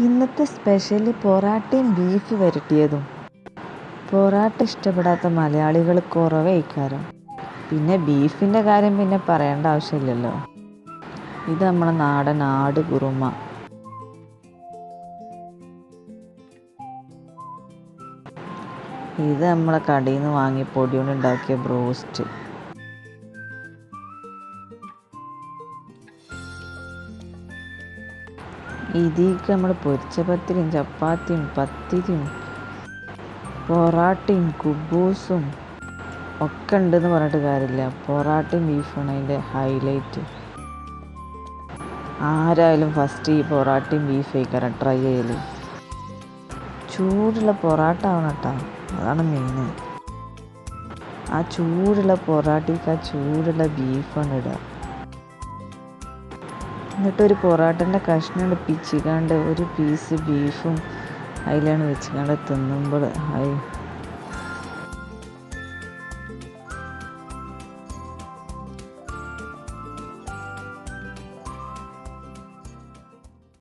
ഇന്നത്തെ സ്പെഷ്യൽ പൊറാട്ടയും ബീഫ് വരട്ടിയതും. പൊറാട്ട ഇഷ്ടപ്പെടാത്ത മലയാളികൾ കുറവേ പിന്നെ ബീഫിന്റെ കാര്യം പിന്നെ പറയേണ്ട ആവശ്യമില്ലല്ലോ. ഇത് നമ്മുടെ നാടൻ ആട് കുറുമ. ഇത് നമ്മളെ കടയിൽ നിന്ന് വാങ്ങി പൊടിയോണ്ടുണ്ടാക്കിയ ബ്രോസ്റ്റ്. ഇതിക്ക് നമ്മൾ പൊരിച്ച പത്തിരിയും ചപ്പാത്തിയും പത്തിരിയും പൊറാട്ടയും കുബൂസും ഒക്കെ ഉണ്ടെന്ന് പറഞ്ഞിട്ട് കാര്യമില്ല. പൊറാട്ടയും ബീഫാണ് അതിന്റെ ഹൈലൈറ്റ് ആരായാലും ഫസ്റ്റ് ഈ പൊറാട്ടയും ബീഫ് കഴിക്കാറ് ട്രൈ ചെയ്യൽ ചൂടുള്ള പൊറാട്ട ആവണം കേട്ടോ അതാണ് മെയിൻ ആ ചൂടുള്ള പൊറാട്ടയ്ക്ക് ആ ചൂടുള്ള ബീഫാണ് ഇടുക എന്നിട്ട് ഒരു പൊറോട്ടന്റെ കഷ്ണം പിച്ചിക്കാണ്ട് ഒരു പീസ് ബീഫും അതിലാണ് വെച്ചിക്കാണ്ട് തിന്നുമ്പോൾ ഹായ്.